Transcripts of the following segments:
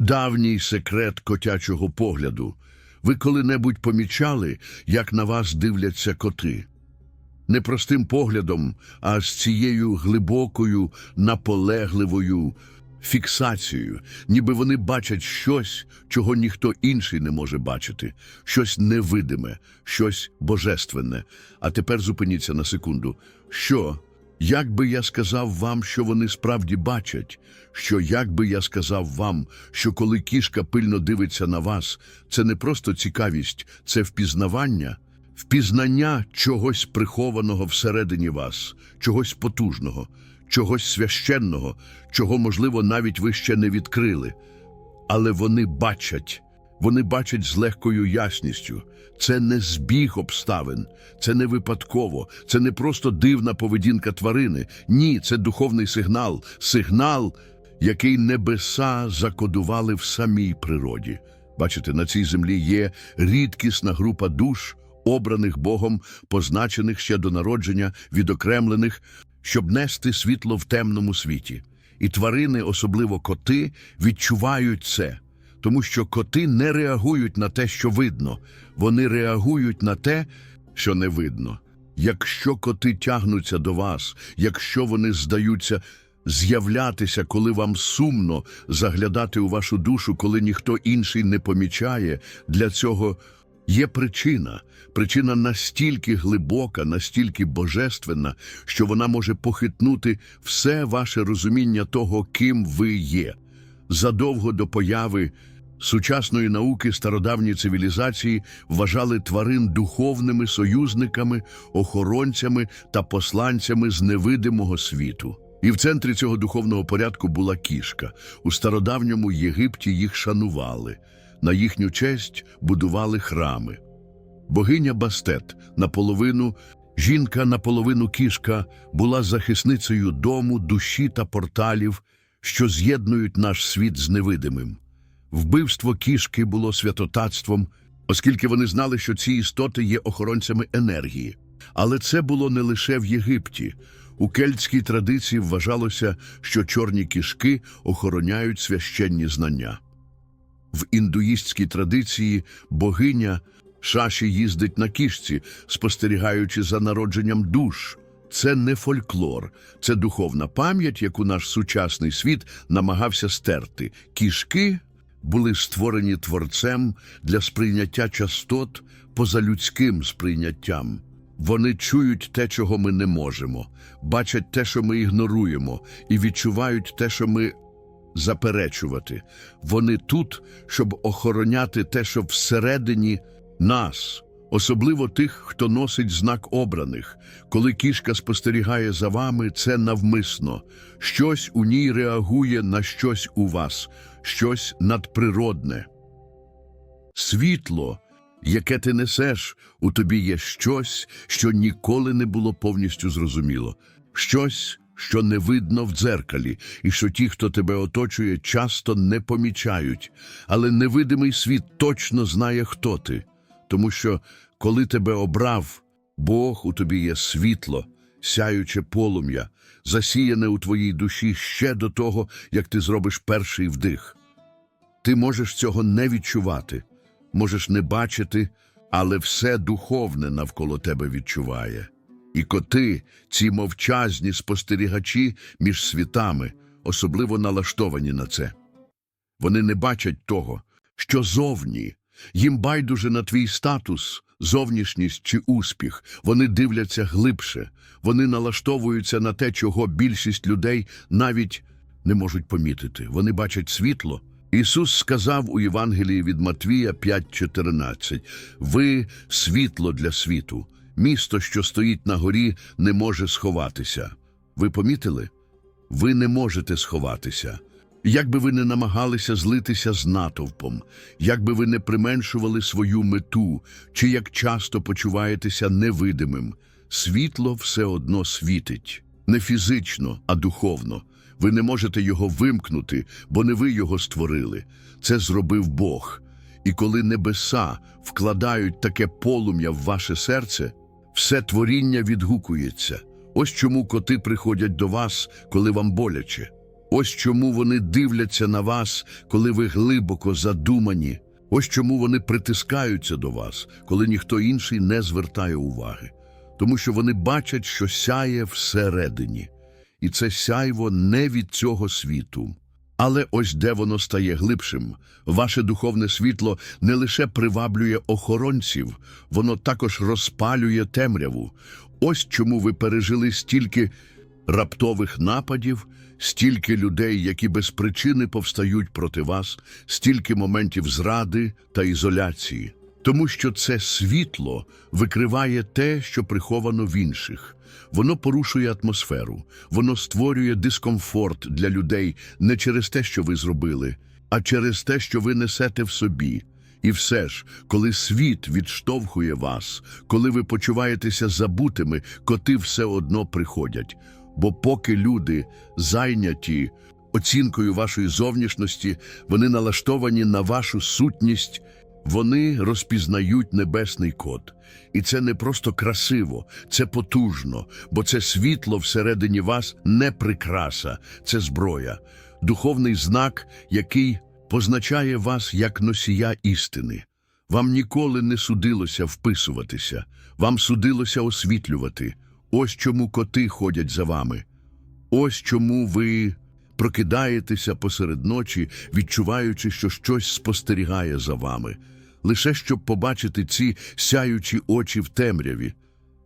Давній секрет котячого погляду. Ви коли-небудь помічали, як на вас дивляться коти? Не простим поглядом, а з цією глибокою, наполегливою фіксацією, ніби вони бачать щось, чого ніхто інший не може бачити, щось невидиме, щось божественне. А тепер зупиніться на секунду. Що? Як би я сказав вам, що вони справді бачать? Що як би я сказав вам, що коли кішка пильно дивиться на вас, це не просто цікавість, це впізнавання, впізнання чогось прихованого всередині вас, чогось потужного, чогось священного, чого, можливо, навіть ви ще не відкрили. Але вони бачать, вони бачать з легкою ясністю. Це не збіг обставин, це не випадково, це не просто дивна поведінка тварини. Ні, це духовний сигнал, сигнал, який небеса закодували в самій природі. Бачите, на цій землі є рідкісна група душ, обраних Богом, позначених ще до народження, відокремлених, щоб нести світло в темному світі. І тварини, особливо коти, відчувають це. Тому що коти не реагують на те, що видно, вони реагують на те, що не видно. Якщо коти тягнуться до вас, якщо вони здаються з'являтися, коли вам сумно заглядати у вашу душу, коли ніхто інший не помічає, для цього є причина. Причина настільки глибока, настільки божественна, що вона може похитнути все ваше розуміння того, ким ви є. Задовго до появи сучасної науки стародавні цивілізації вважали тварин духовними союзниками, охоронцями та посланцями з невидимого світу. І в центрі цього духовного порядку була кішка. У стародавньому Єгипті їх шанували, на їхню честь будували храми. Богиня Бастет наполовину, жінка наполовину кішка, була захисницею дому, душі та порталів, що з'єднують наш світ з невидимим. Вбивство кішки було святотатством, оскільки вони знали, що ці істоти є охоронцями енергії. Але це було не лише в Єгипті. У кельтській традиції вважалося, що чорні кішки охороняють священні знання. В індуїстській традиції богиня Шаші їздить на кішці, спостерігаючи за народженням душ. Це не фольклор, це духовна пам'ять, яку наш сучасний світ намагався стерти. Кішки були створені творцем для сприйняття частот позалюдським сприйняттям. Вони чують те, чого ми не можемо, бачать те, що ми ігноруємо, і відчувають те, що ми заперечувати. Вони тут, щоб охороняти те, що всередині нас, особливо тих, хто носить знак обраних. Коли кішка спостерігає за вами, це навмисно. Щось у ній реагує на щось у вас, щось надприродне. Світло, яке ти несеш, у тобі є щось, що ніколи не було повністю зрозуміло, щось, що не видно в дзеркалі, і що ті, хто тебе оточує, часто не помічають. Але невидимий світ точно знає, хто ти. Тому що, коли тебе обрав, Бог у тобі є світло, сяюче полум'я, засіяне у твоїй душі ще до того, як ти зробиш перший вдих. Ти можеш цього не відчувати, можеш не бачити, але все духовне навколо тебе відчуває. І коти, ці мовчазні спостерігачі між світами, особливо налаштовані на це. Вони не бачать того, що зовні. Їм байдуже на твій статус, зовнішність чи успіх. Вони дивляться глибше, вони налаштовуються на те, чого більшість людей навіть не можуть помітити. Вони бачать світло. Ісус сказав у Євангелії від Матвія 5.14 «Ви – світло для світу. Місто, що стоїть на горі, не може сховатися». Ви помітили? Ви не можете сховатися. Як би ви не намагалися злитися з натовпом, як би ви не применшували свою мету, чи як часто почуваєтеся невидимим, світло все одно світить. Не фізично, а духовно. Ви не можете його вимкнути, бо не ви його створили. Це зробив Бог. І коли небеса вкладають таке полум'я в ваше серце, все творіння відгукується. Ось чому коти приходять до вас, коли вам боляче. Ось чому вони дивляться на вас, коли ви глибоко задумані. Ось чому вони притискаються до вас, коли ніхто інший не звертає уваги. Тому що вони бачать, що сяє всередині. І це сяйво не від цього світу. Але ось де воно стає глибшим. Ваше духовне світло не лише приваблює охоронців, воно також розпалює темряву. Ось чому ви пережили стільки раптових нападів, стільки людей, які без причини повстають проти вас, стільки моментів зради та ізоляції. Тому що це світло викриває те, що приховано в інших. Воно порушує атмосферу, воно створює дискомфорт для людей не через те, що ви зробили, а через те, що ви несете в собі. І все ж, коли світ відштовхує вас, коли ви почуваєтеся забутими, коти все одно приходять. Бо поки люди зайняті оцінкою вашої зовнішності, вони налаштовані на вашу сутність, вони розпізнають небесний код. І це не просто красиво, це потужно, бо це світло всередині вас не прикраса, це зброя, духовний знак, який позначає вас як носія істини. Вам ніколи не судилося вписуватися, вам судилося освітлювати. Ось чому коти ходять за вами. Ось чому ви прокидаєтеся посеред ночі, відчуваючи, що щось спостерігає за вами, лише щоб побачити ці сяючі очі в темряві,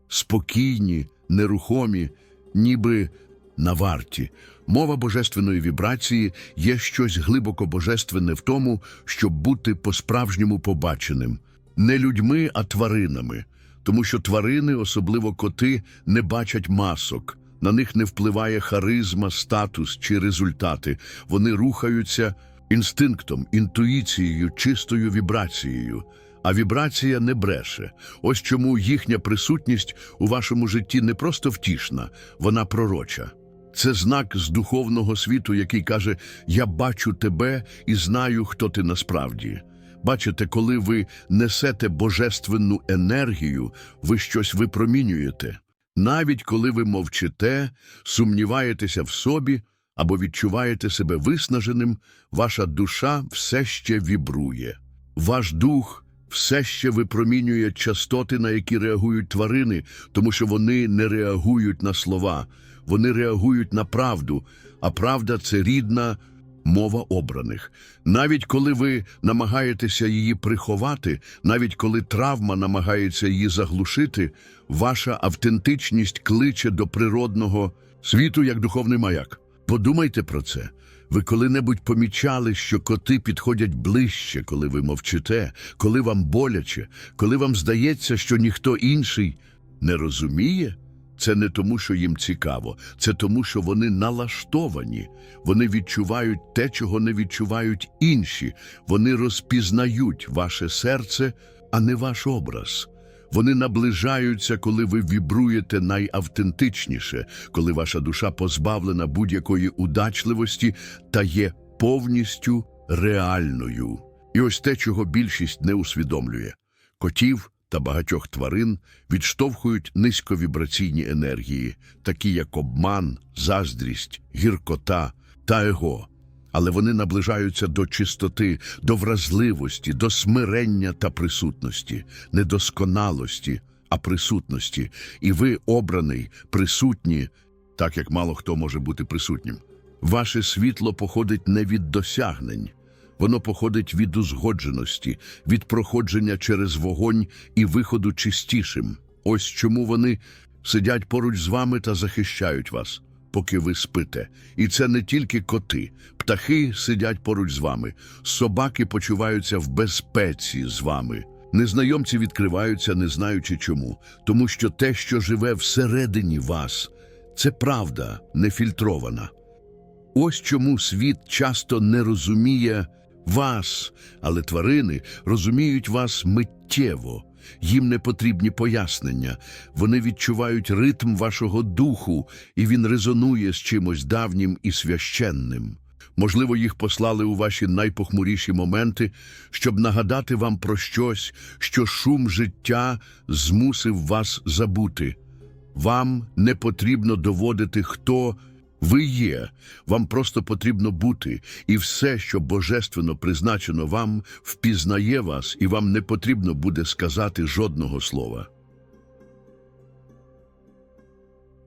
спокійні, нерухомі, ніби на варті. Мова божественної вібрації є щось глибоко божественне в тому, щоб бути по-справжньому побаченим, не людьми, а тваринами, тому що тварини, особливо коти, не бачать масок. На них не впливає харизма, статус чи результати. Вони рухаються інстинктом, інтуїцією, чистою вібрацією. А вібрація не бреше. Ось чому їхня присутність у вашому житті не просто втішна, вона пророча. Це знак з духовного світу, який каже: Я бачу тебе і знаю, хто ти насправді. Бачите, коли ви несете божественну енергію, ви щось випромінюєте. Навіть коли ви мовчите, сумніваєтеся в собі або відчуваєте себе виснаженим, ваша душа все ще вібрує. Ваш дух все ще випромінює частоти, на які реагують тварини, тому що вони не реагують на слова, вони реагують на правду, а правда це рідна мова обраних. Навіть коли ви намагаєтеся її приховати, навіть коли травма намагається її заглушити, ваша автентичність кличе до природного світу як духовний маяк. Подумайте про це. Ви коли-небудь помічали, що коти підходять ближче, коли ви мовчите, коли вам боляче, коли вам здається, що ніхто інший не розуміє? Це не тому, що їм цікаво, це тому, що вони налаштовані, вони відчувають те, чого не відчувають інші, вони розпізнають ваше серце, а не ваш образ. Вони наближаються, коли ви вібруєте найавтентичніше, коли ваша душа позбавлена будь-якої удачливості та є повністю реальною. І ось те, чого більшість не усвідомлює. Котів та багатьох тварин відштовхують низьковібраційні енергії, такі як обман, заздрість, гіркота та его. Але вони наближаються до чистоти, до вразливості, до смирення та присутності, не досконалості, а присутності. І ви обраний, присутні, так як мало хто може бути присутнім. Ваше світло походить не від досягнень, воно походить від узгодженості, від проходження через вогонь і виходу чистішим. Ось чому вони сидять поруч з вами та захищають вас, поки ви спите. І це не тільки коти. Птахи сидять поруч з вами, собаки почуваються в безпеці з вами. Незнайомці відкриваються, не знаючи чому, тому що те, що живе всередині вас, це правда нефільтрована. Ось чому світ часто не розуміє вас, але тварини розуміють вас миттєво. Їм не потрібні пояснення. Вони відчувають ритм вашого духу, і він резонує з чимось давнім і священним. Можливо, їх послали у ваші найпохмуріші моменти, щоб нагадати вам про щось, що шум життя змусив вас забути. Вам не потрібно доводити, хто Ви є, вам просто потрібно бути, і все, що божественно призначено вам, впізнає вас, і вам не потрібно буде сказати жодного слова.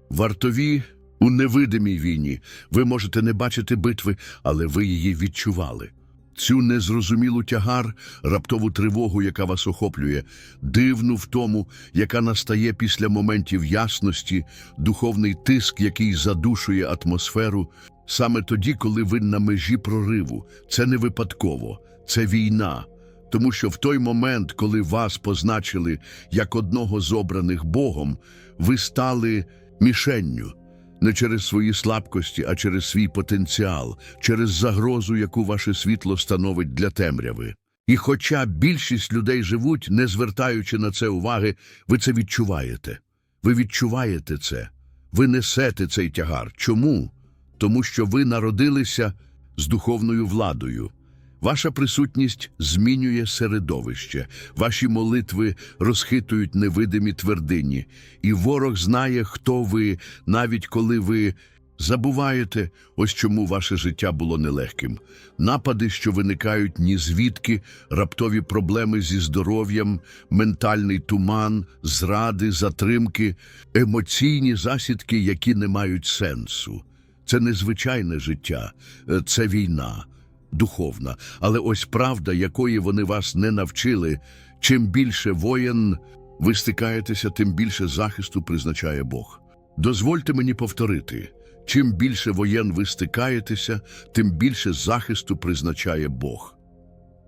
Вартові у невидимій війні. Ви можете не бачити битви, але ви її відчували. Цю незрозумілу тягар, раптову тривогу, яка вас охоплює, дивну втому, яка настає після моментів ясності, духовний тиск, який задушує атмосферу, саме тоді, коли ви на межі прориву. Це не випадково, це війна. Тому що в той момент, коли вас позначили як одного з обраних Богом, ви стали мішенню не через свої слабкості, а через свій потенціал, через загрозу, яку ваше світло становить для темряви. І хоча більшість людей живуть, не звертаючи на це уваги, ви це відчуваєте. Ви відчуваєте це. Ви несете цей тягар. Чому? Тому що ви народилися з духовною владою. Ваша присутність змінює середовище, ваші молитви розхитують невидимі твердині, і ворог знає, хто ви, навіть коли ви забуваєте, ось чому ваше життя було нелегким. Напади, що виникають ні звідки, раптові проблеми зі здоров'ям, ментальний туман, зради, затримки, емоційні засідки, які не мають сенсу. Це незвичайне життя, е, це війна духовна. Але ось правда, якої вони вас не навчили, чим більше воєн ви стикаєтеся, тим більше захисту призначає Бог. Дозвольте мені повторити, чим більше воєн ви стикаєтеся, тим більше захисту призначає Бог.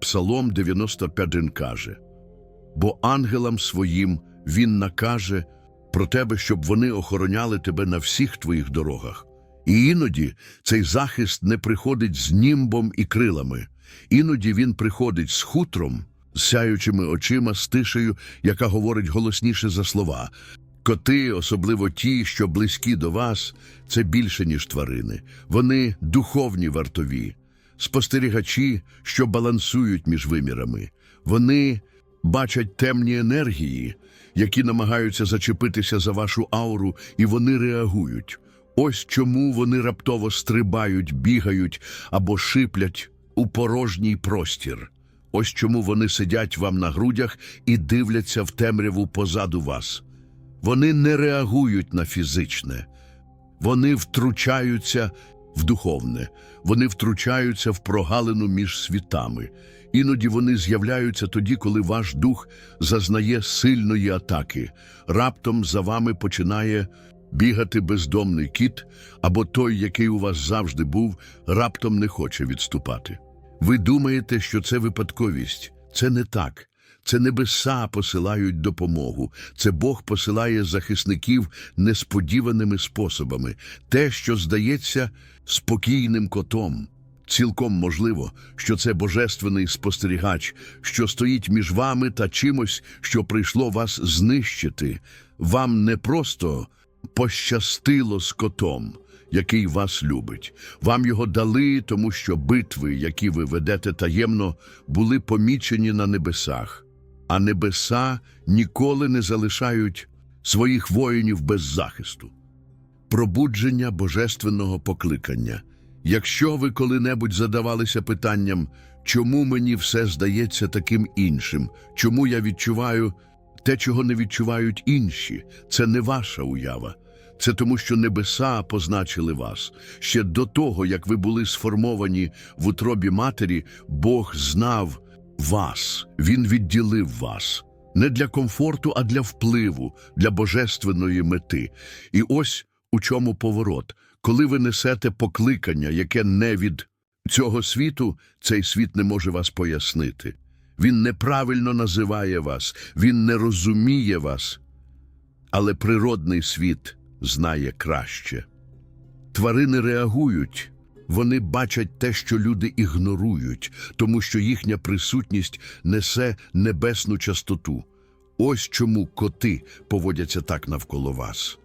Псалом 91 каже, бо ангелам своїм він накаже про тебе, щоб вони охороняли тебе на всіх твоїх дорогах. І іноді цей захист не приходить з німбом і крилами. Іноді він приходить з хутром, з сяючими очима, з тишею, яка говорить голосніше за слова. Коти, особливо ті, що близькі до вас, це більше, ніж тварини. Вони духовні вартові, спостерігачі, що балансують між вимірами. Вони бачать темні енергії, які намагаються зачепитися за вашу ауру, і вони реагують. Ось чому вони раптово стрибають, бігають або шиплять у порожній простір. Ось чому вони сидять вам на грудях і дивляться в темряву позаду вас. Вони не реагують на фізичне, вони втручаються в духовне, вони втручаються в прогалину між світами. Іноді вони з'являються тоді, коли ваш дух зазнає сильної атаки. Раптом за вами починає бігати бездомний кіт, або той, який у вас завжди був, раптом не хоче відступати. Ви думаєте, що це випадковість? Це не так. Це небеса посилають допомогу. Це Бог посилає захисників несподіваними способами. Те, що здається спокійним котом. Цілком можливо, що це божественний спостерігач, що стоїть між вами та чимось, що прийшло вас знищити. Вам не просто пощастило з котом, який вас любить. Вам його дали, тому що битви, які ви ведете таємно, були помічені на небесах, а небеса ніколи не залишають своїх воїнів без захисту. Пробудження божественного покликання. Якщо ви коли-небудь задавалися питанням, чому мені все здається таким іншим, чому я відчуваю те, чого не відчувають інші, це не ваша уява. Це тому, що небеса позначили вас. Ще до того, як ви були сформовані в утробі матері, Бог знав вас, Він відділив вас. Не для комфорту, а для впливу, для божественної мети. І ось у чому поворот. Коли ви несете покликання, яке не від цього світу, цей світ не може вас пояснити. Він неправильно називає вас, він не розуміє вас. Але природний світ знає краще. Тварини реагують, вони бачать те, що люди ігнорують, тому що їхня присутність несе небесну частоту. Ось чому коти поводяться так навколо вас.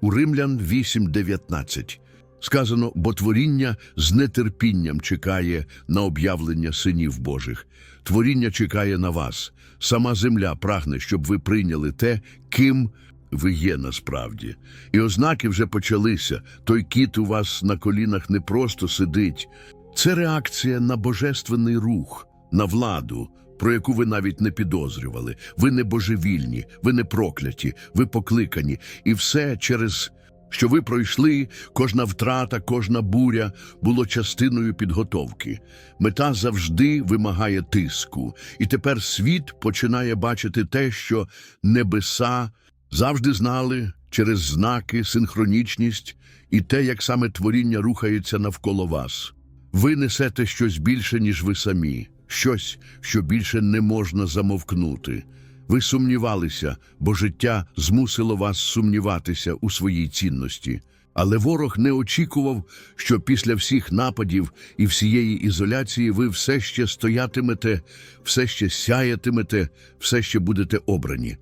У Римлян 8.19 сказано, бо творіння з нетерпінням чекає на об'явлення синів Божих. Творіння чекає на вас. Сама земля прагне, щоб ви прийняли те, ким ви є насправді. І ознаки вже почалися. Той кіт у вас на колінах не просто сидить. Це реакція на божественний рух, на владу, про яку ви навіть не підозрювали. Ви не божевільні, ви не прокляті, ви покликані. І все через що ви пройшли, кожна втрата, кожна буря було частиною підготовки. Мета завжди вимагає тиску. І тепер світ починає бачити те, що небеса завжди знали через знаки, синхронічність і те, як саме творіння рухається навколо вас. Ви несете щось більше, ніж ви самі, щось, що більше не можна замовкнути. Ви сумнівалися, бо життя змусило вас сумніватися у своїй цінності. Але ворог не очікував, що після всіх нападів і всієї ізоляції ви все ще стоятимете, все ще сяятимете, все ще будете обрані.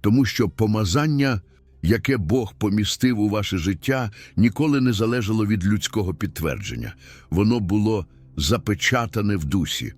Тому що помазання, яке Бог помістив у ваше життя, ніколи не залежало від людського підтвердження. Воно було запечатане в дусі.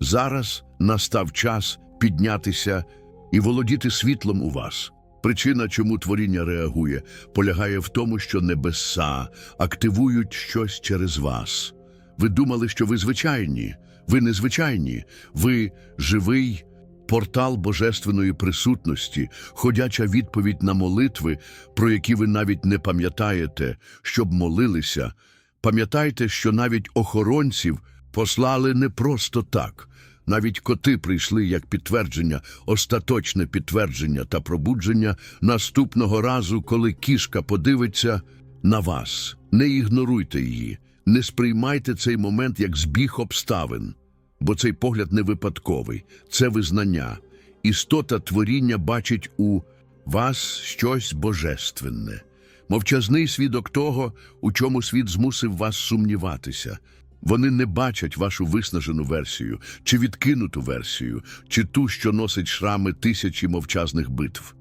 Зараз настав час піднятися і володіти світлом у вас. Причина, чому творіння реагує, полягає в тому, що небеса активують щось через вас. Ви думали, що ви звичайні, ви незвичайні, ви живий портал божественної присутності, ходяча відповідь на молитви, про які ви навіть не пам'ятаєте, щоб молилися. Пам'ятайте, що навіть охоронців послали не просто так. Навіть коти прийшли як підтвердження, остаточне підтвердження та пробудження наступного разу, коли кішка подивиться на вас. Не ігноруйте її, не сприймайте цей момент як збіг обставин, бо цей погляд не випадковий, це визнання. Істота творіння бачить у вас щось божественне, мовчазний свідок того, у чому світ змусив вас сумніватися. Вони не бачать вашу виснажену версію, чи відкинуту версію, чи ту, що носить шрами тисячі мовчазних битв.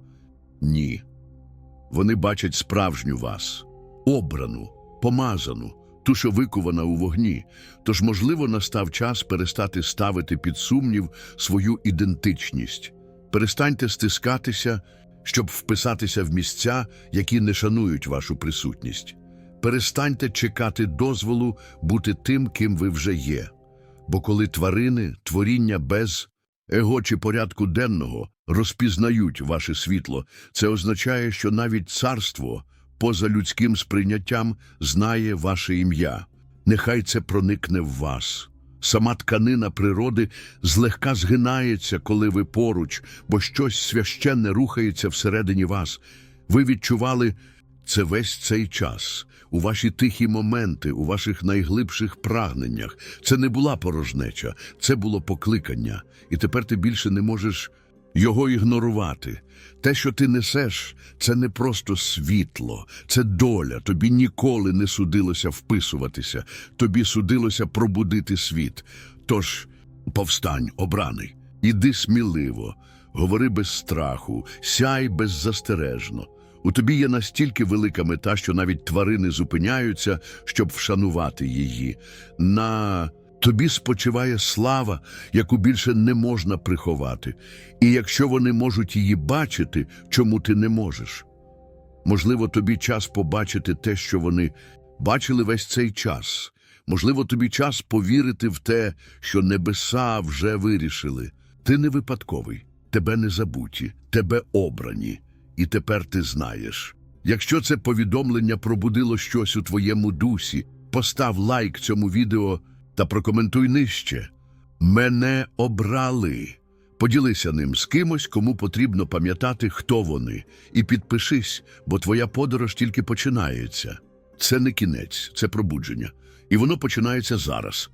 Ні. Вони бачать справжню вас, обрану, помазану, ту, що викувана у вогні. Тож, можливо, настав час перестати ставити під сумнів свою ідентичність. Перестаньте стискатися, щоб вписатися в місця, які не шанують вашу присутність. Перестаньте чекати дозволу бути тим, ким ви вже є. Бо коли тварини, творіння без его чи порядку денного розпізнають ваше світло, це означає, що навіть царство, поза людським сприйняттям, знає ваше ім'я. Нехай це проникне в вас. Сама тканина природи злегка згинається, коли ви поруч, бо щось священне рухається всередині вас. Ви відчували це весь цей час, у ваші тихі моменти, у ваших найглибших прагненнях. Це не була порожнеча, це було покликання. І тепер ти більше не можеш його ігнорувати. Те, що ти несеш, це не просто світло, це доля. Тобі ніколи не судилося вписуватися, тобі судилося пробудити світ. Тож повстань, обраний, іди сміливо, говори без страху, сяй беззастережно. У тобі є настільки велика мета, що навіть тварини зупиняються, щоб вшанувати її. На тобі спочиває слава, яку більше не можна приховати. І якщо вони можуть її бачити, чому ти не можеш? Можливо, тобі час побачити те, що вони бачили весь цей час. Можливо, тобі час повірити в те, що небеса вже вирішили. Ти не випадковий, тебе не забуті, тебе обрані. І тепер ти знаєш. Якщо це повідомлення пробудило щось у твоєму дусі, постав лайк цьому відео та прокоментуй нижче. Мене обрали. Поділися ним з кимось, кому потрібно пам'ятати, хто вони, і підпишись, бо твоя подорож тільки починається. Це не кінець, це пробудження. І воно починається зараз.